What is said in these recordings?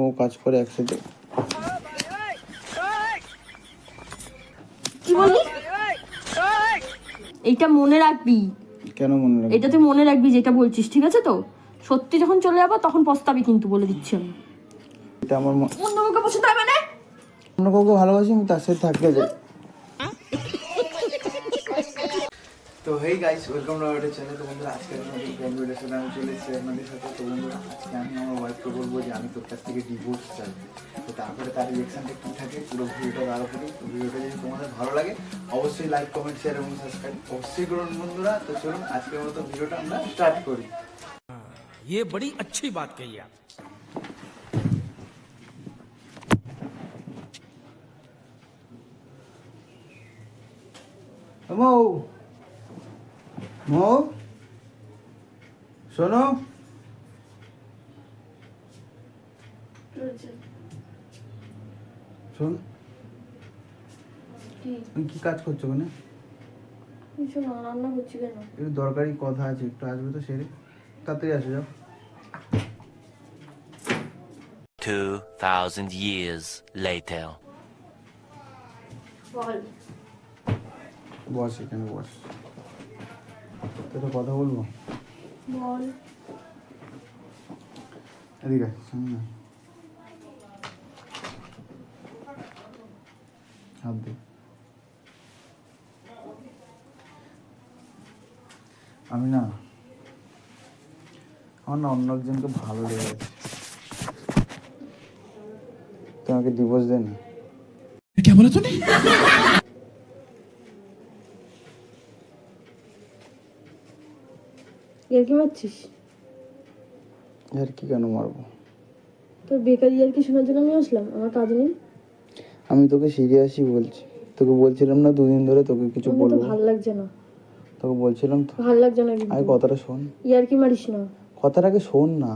ও কাজ করে একসাথে। কি বললি? এইটা মনে রাখবি। কেন মনে রাখবি? এটা তুই মনে রাখবি যেটা বলছিস ঠিক আছে তো? সত্যি যখন চলে যাব তখন পস্তাবি কিন্তু বলে দিচ্ছি আমি। এটা আমার অন্য কাউকে পছন্দ হয় মানে অন্য কাউকে ভালোবাসি আমি তার সাথে থাকতে চাই। তো hey guys welcome to our channel তো বন্ধুরা আজকে আমি নতুন ভিডিওর সাথে আমি চলে এসেছি আপনাদের সাথে তো বন্ধুরা আজকে আমি আমার ওয়াইফকে বলবো যে আমি তোর কাছ থেকে ডিভোর্স চাই তো তারপরে তার রিয়েকশনটা কী থাকে পুরো ভিডিওটা ভালো করি তো ভিডিওটা যদি তোমাদের ভালো লাগে অবশ্যই লাইক কমেন্ট শেয়ার এবং সাবস্ক্রাইব অবশ্যই করুন বন্ধুরা তো চলুন আজকের মতো ভিডিওটা আমরা স্টার্ট করি ये बड़ी अच्छी बात कही आप মৌ মৌ শোনো। শোন। তুমি কি কাজ করছ ওখানে? কিছু না রান্না করছি কেন? একটু দরকারি কথা আছে একটু আসবে তো সেরে। তাড়াতাড়ি আসো যাও। 2,000 years later. বল। বস এখানে বস। তো কথা বলব? বল। এদিকে হাত দে। আমি না আমার না অন্য একজনকে ভালো লেগে গেছে। তুই আমাকে ডিভোর্স দে না? ইয়ার কি মারছিস? আর কি কেন মারবো? তোর বেকার ইয়ার কি শোনার জন্য আমি আসলাম আমার কাজ নেই। আমি তোকে সিরিয়াসই বলছি। তোকে বলছিলাম না দুদিন ধরে তোকে কিছু আমার তো বলব। ভালো লাগছে না। তোকে বলছিলাম তো। ভালো লাগছে না আগে কথাটা শোন। ইয়ার কি মারিস না। কথাটা আগে শোন না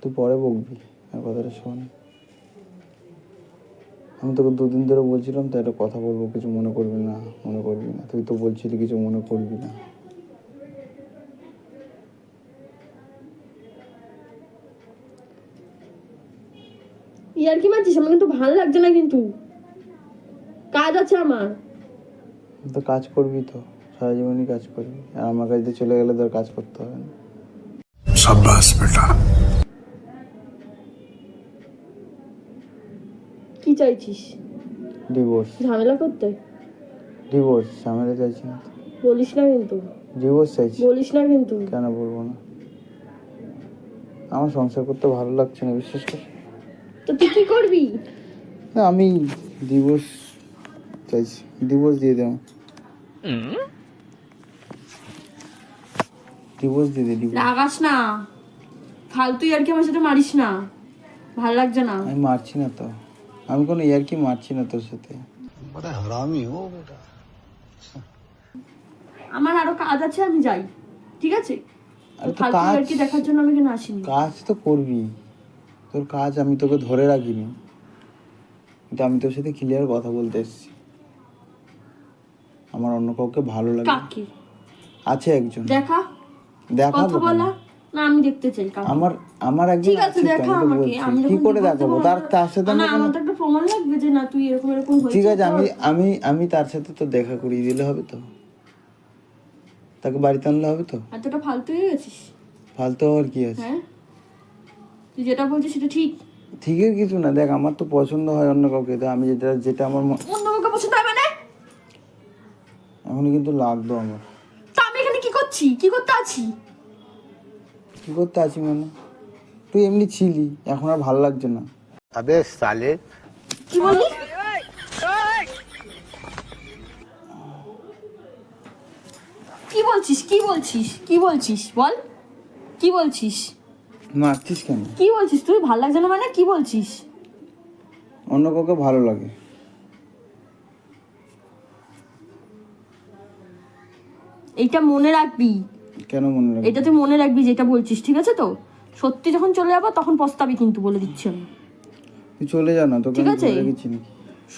তুই পরে বকবি। আর কথাটা শোন। আমি তোকে দুদিন ধরে বলছিলাম তো একটা কথা বলব কিছু মনে করবি না মনে করবি না। তুই তো বলছিলি কিছু মনে করবি না। ইয়ার কি মারছিস আমার কিন্তু ভালো লাগছে না কিন্তু। কাজ আছে আমার। তো কাজ করবি তো সারা জীবনই কাজ করবি। আর আমার কাছে চলে গেলে তোর কাজ করতে হবে না। কি চাইছিস? ডিভোর্স ঝামেলা করতে? ডিভোর্স ঝামেলা চাইছি না বলিস না কিন্তু। ডিভোর্স চাইছি। বলিস না কিন্তু। কেন বলব না? আমার সংসার করতে ভালো লাগছে না বিশ্বাস করে। তো তুই কি করবি? না আমি ডিভোর্স চাইছি। ডিভোর্স দিয়ে দেবো। ডিভোর্স দিয়ে দে ডিভোর্স রাগাস না। ফালতু ইয়ার কি আমার সাথে মারিস না। ভালো লাগছে না। আমি মারছি না তো। আমি কোনো ইয়ারকি মারছি না তোর সাথে। আমার আরও কাজ আছে আমি যাই। ঠিক আছে? আরে তো ফালতু কাজ কি দেখার জন্য আমি এখানে আসিনি। কাজ তো করবি। তোর কাজ আমি তোকে ধরে রাখিনি। কিন্তু আমি তোর সাথে ক্লিয়ার কথা বলতে এসেছি। আমার অন্য কাউকে ভালো লাগে কাকে? আছে একজন। দেখা? দেখাবো কথা বলা? না আমি দেখতে চাই কাকে আমার আমার একজন ঠিক আছে দেখা আমাকে। আমি কি করে দেখাবো? তার তার সাথে না আমার তো একটা প্রমাণ লাগবে যে না তুই এরকম এরকম হয়েছে ঠিক আছে আমি আমি আমি তার সাথে তো দেখা করিয়ে দিলে হবে তো। তাকে বাড়িতে আনলে হবে তো? এতটা ফালতু হয়ে গেছিস? ফালতু আর কি আছে? হ্যাঁ? তুই যেটা বলছিস সেটা ঠিক। ঠিকই কিছু না দেখ আমার তো পছন্দ হয় অন্য কাউকে তো আমি যেটা যেটা আমার অন্য কাউকে পছন্দ হয় মানে? এখনই কিন্তু লাগতো আমার। তা আমি এখানে কি করছি? কি করতে আছি? কি করতে আছি মানে? তুই এমনি ছিলি এখন আর ভালো লাগছে না। কি বললি? কি বলছিস? কি বলছিস? কি বলছিস? বল। কি বলছিস? মারছিস কেন? কি বলছিস? তুই ভালো লাগছে না মানে? কি বলছিস? অন্য কাউকে ভালো লাগে। এইটা মনে রাখবি। কেন মনে লাগে এটা তুই মনে রাখবি যেটা বলছিস ঠিক আছে তো? সত্যি যখন চলে যাব তখন পস্তাবি কিন্তু বলে দিচ্ছি আমি। তুই চলে যা না তোকে ঠিক আছে।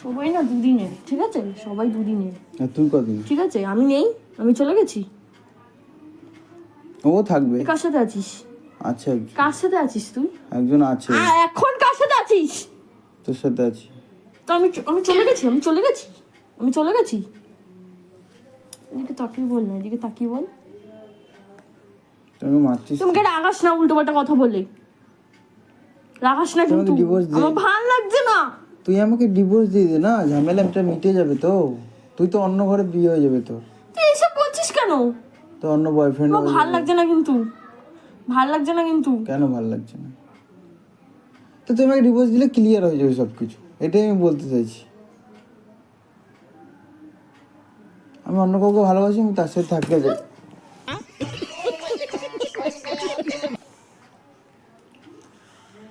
সবাই না দুদিনের ঠিক আছে? সবাই দুদিনের। আর তুই কদিন? ঠিক আছে? আমি নেই? আমি চলে গেছি? ও থাকবে। কার সাথে আছিস? একজন কার সাথে আছিস তুই? একজন আছে। এখন কার সাথে আছিস? তোর সাথে আছি। তো আমি আমি চলে গেছি আমি চলে গেছি আমি চলে গেছি। এদিকে তাকিয়ে বল না এদিকে তাকিয়ে বল। তুমি মারছিস তোমাকে রাগাস না উল্টো পাল্টা কথা বলে। রাগাস না কিন্তু। আমার ভালো লাগছে না। তুই আমাকে ডিভোর্স দিয়ে দে না ঝামেলাটা মিটে যাবে তো। তুই তো অন্য ঘরে বিয়ে হয়ে যাবে তোর। তুই এসব বলছিস কেন? তো অন্য বয়ফ্রেন্ড আমার ভালো লাগছে না কিন্তু। ভালো লাগছে না কিন্তু? কেন ভালো লাগছে না? তো তুমি আমাকে ডিভোর্স দিলে ক্লিয়ার হয়ে যাবে সব কিছু এটাই আমি বলতে চাইছি। আমি অন্য কাউকে ভালোবাসি আমি তার সাথে থাকতে চাই।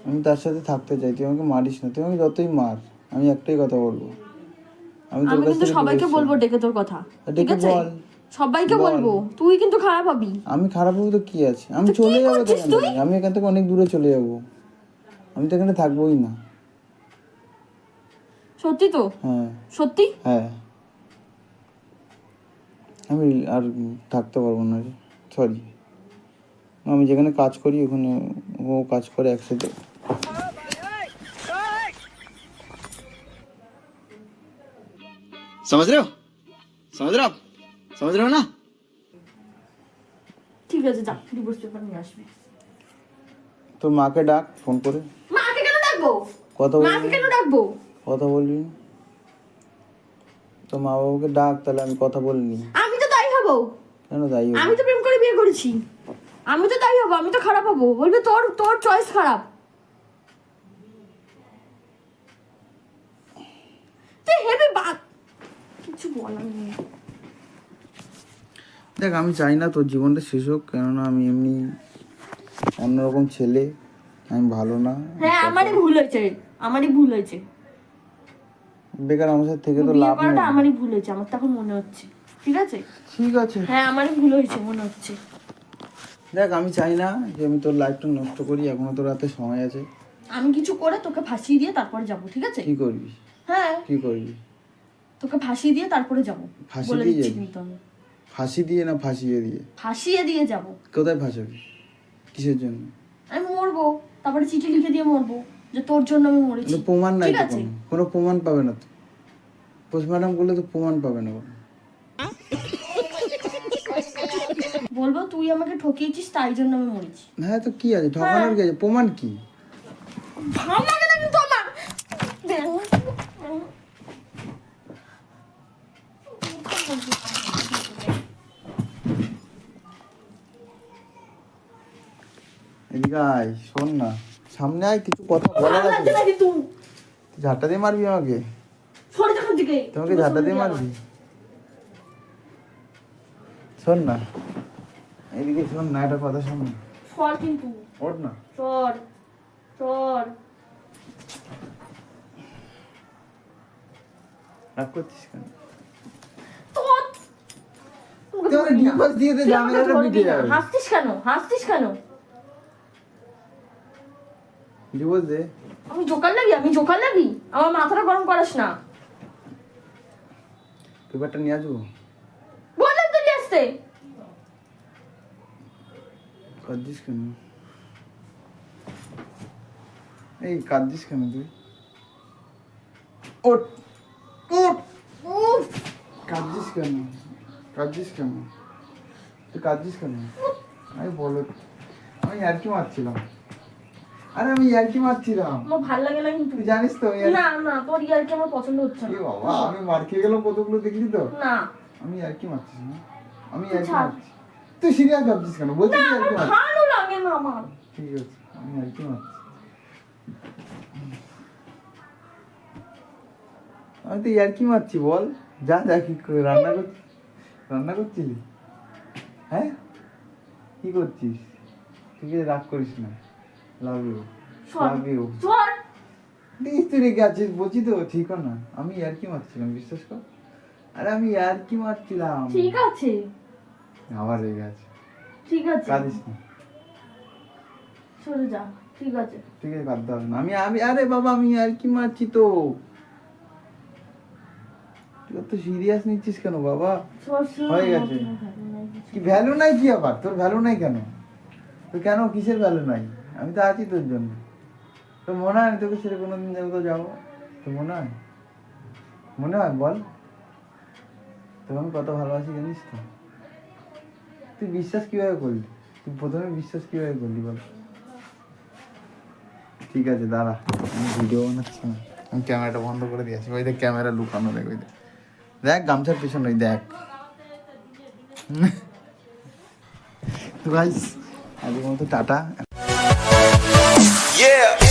আমি তার সাথে থাকতে চাই তুই আমাকে মারিস না তুই আমাকে যতই মার আমি একটাই কথা বলব। আমি তোর কাছ কিন্তু সবাইকে বলব ডেকে তোর কথা ঠিক ডেকে আছে? বল। সবাইকে বল। বলবো তুই কিন্তু খারাপ হবি আমি খারাপ হবো তো কি আছে আমি তো কি চলে যাবো করছিস তো তুই? এখান থেকে। আমি এখান থেকে অনেক দূরে চলে যাবো আমি তো এখানে থাকবোই না সত্যি তো হ্যাঁ সত্যি হ্যাঁ আমি আর থাকতে পারবো না রে সরি আমি যেখানে কাজ করি ওখানে ও কাজ করে একসাথে समझ रहे हो समझ रहे हो आप समझ रहे हो ना ঠিক আছে যা ডিভোর্স পেপার নিয়ে আসবি তোর মাকে ডাক ফোন করে মাকে কেন ডাকবো কথা মাকে বলবি কেন ডাকবো কথা বলবি না? তো মা বাবাকে ডাক তাহলে আমি কথা বলিনি আমি তো তাই হবো কেন তাই হলো? আমি তো প্রেম করে বিয়ে করেছি আমি তো তাই হবো আমি তো খারাপ হবো বলবে তোর তোর চয়েস খারাপ তুই হেবি বাদ কিছু বলার নেই দেখ আমি চাই না তোর জীবনটা শেষ হোক কেননা আমি এমনি অন্যরকম ছেলে আমি ভালো না। হ্যাঁ আমারই ভুল হয়েছে আমারই ভুল হয়েছে। বেকার আমার সাথে থেকে তো লাভ নেই। আমারই ভুল হয়েছে আমার তখন মনে হচ্ছে ঠিক আছে? ঠিক আছে। হ্যাঁ আমারই ভুল হয়েছে মনে হচ্ছে। দেখ আমি চাই না যে আমি তোর লাইফটা নষ্ট করি এখনও তোর রাতে সময় আছে। আমি কিছু করে তোকে ফাঁসিয়ে দিয়ে তারপরে যাব ঠিক আছে? কি করবি? হ্যাঁ। কি করবি? তোকে ফাঁসিয়ে দিয়ে তারপরে যাব ফাঁসি বলে দিয়ে? কিন্তু আমি। ফাঁসি দিয়ে না ফাঁসিয়ে দিয়ে? ফাঁসিয়ে দিয়ে যাব। কোথায় ফাঁসাবি? কিসের জন্য? আমি মরবো। তারপরে চিঠি লিখে দিয়ে মরবো যে তোর জন্য আমি মরেছি। প্রমাণ নাই ঠিক তো কোনো? কোনো প্রমাণ পাবে না তো? পোস্টমর্টম করলে তো প্রমাণ পাবে না। বলব তুই আমাকে ঠকিয়েছিস তাই জন্য আমি মরেছি। হ্যাঁ তো কি আছে? ঠকানোর কি আছে? প্রমাণ কি? ভালো লাগে না কিন্তু আমার। এদিকে আয় শোন না। সামনে আয় কিছু কথা বলার আছে। ঝাঁটা দিয়ে মারবি আমাকে? তোমাকে ঝাঁটা দিয়ে মারবি? শোন না। এদিকে শোন না একটা কথা শোন না। সর কিন্তু। ওঠ না। সর সর। রাগ করছিস কেন? তোর ডিভোর্স দিয়ে দে ধরবি মিটে যাবে। হাসছিস কেন? হাসছিস কেন? ডিভোর্স দে আমি জোকার লাগি আমি জোকার লাগি? আমার মাথাটা গরম করাস না। পেপারটা নিয়ে আসব? বললাম তো নিয়ে আসতে। কাঁদছিস কেন? এই কাঁদছিস কেন তুই? ওঠ ওঠ উফ, কাঁদছিস কেন? কাঁদছিস কেন? তুই কাঁদছিস কেন? আমি বলো। আমি ইয়ার্কি মারছিলাম? আরে আমি ইয়ার্কি মারছিলাম। আমার ভালো লাগে না কিন্তু? তুই জানিস তো না না তোর ইয়ারকে আমার পছন্দ হচ্ছে না। বাবা আমি মার খেয়ে গেলাম কতগুলো দেখলি তো? না। আমি ইয়ার্কি মারছিস না? আমি ইয়ার্কি মারছি তুই সিরিয়াস ভাবছিস কেন? বলছিস না ইয়ার্কি আমার মারছি ভালো লাগে না আমার। ঠিক আছে আমি ইয়ার্কি মারছি। আমি তো ইয়ার্কি মারছি বল। যা যা কি করে রান্না করছিস রান্না করছিলি? হ্যাঁ? কি করছিস? ঠিক আছে রাগ করিস না। Love you love you sorry please তুই রেগে আছিস? বলছি তো ঠিক না। আমি ইয়ার্কি মারছিলাম বিশ্বাস কর? আরে আমি ইয়ার্কি মারছিলাম? ঠিক আছে। আবার রেগে আছে ঠিক আছে। কাঁদিস না। সরে যা ঠিক আছে। ঠিক আছে কাঁদতে হবে না। আমি আমি আরে বাবা আমি ইয়ার্কি মারছি তো? তুই তো সিরিয়াস নিচ্ছিস কেন বাবা? হয়ে গেছে। কি ভ্যালু নাই কি আবার? তোর ভ্যালু নাই কেন? তো কেন কিসের ভ্যালু নাই? আমি তো আছি তোর জন্য। তো মনে হয় আমি তোকে ছেড়ে কোনোদিন যাব তো যাব? তো মনে হয়। মনে হয়, বল। তোকে আমি কত ভালোবাসি জানিস তো? তুই বিশ্বাস কীভাবে করলি? তুই প্রথমে বিশ্বাস কীভাবে করলি বল। ঠিক আছে, দাঁড়া। আমি ভিডিও বানাচ্ছি না। আমি ক্যামেরাটা বন্ধ করে দিয়েছি ওই দেখ, ক্যামেরা লুকানো, দেখ, ওই দেখ। দেখ, গামছার পিছনে ওই দেখ। তো গাইস আজকের মতো টাটা। Yeah.